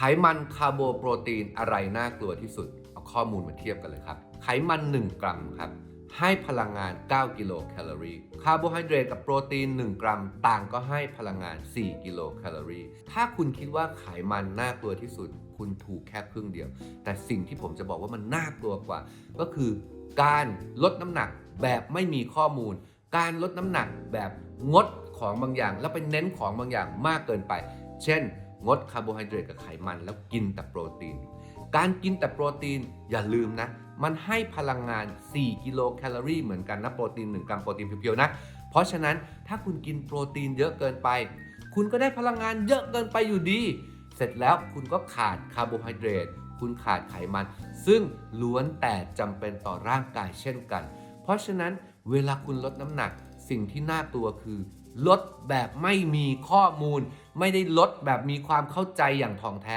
ไขมันคาร์โบโปรตีนอะไรน่ากลัวที่สุด เอาข้อมูลมาเทียบกันเลยครับ ไขมัน 1 กรัมครับ ให้พลังงาน 9 กิโลแคลอรี่ คาร์โบไฮเดรตกับโปรตีน 1 กรัม ต่างก็ให้พลังงาน 4 กิโลแคลอรี่ ถ้าคุณคิดว่าไขมันน่ากลัวที่สุด คุณถูกแค่ครึ่งเดียว แต่สิ่งที่ผมจะบอกว่ามันน่ากลัวกว่า ก็คือการลดน้ำหนักแบบไม่มีข้อมูล การลดน้ำหนักแบบงดของบางอย่าง แล้วไปเน้นของบางอย่างมากเกินไป เช่น งดคาร์โบไฮเดรตกับไขมันแล้วกินแต่โปรตีน การกินแต่โปรตีนอย่าลืมนะ มันให้พลังงาน 4 กิโลแคลอรี่เหมือนกันนะโปรตีน 1 กรัมโปรตีนเพียวๆนะ เพราะฉะนั้นถ้าคุณกินโปรตีนเยอะเกินไป คุณก็ได้พลังงานเยอะเกินไปอยู่ดี เสร็จแล้วคุณก็ขาดคาร์โบไฮเดรตคุณขาดไขมัน ซึ่งล้วนแต่จำเป็นต่อร่างกายเช่นกัน เพราะฉะนั้นเวลาคุณลดน้ำหนัก สิ่งที่น่ากลัวคือ ลดแบบไม่มีข้อมูล ไม่ได้ลดแบบมีความเข้าใจอย่างถ่องแท้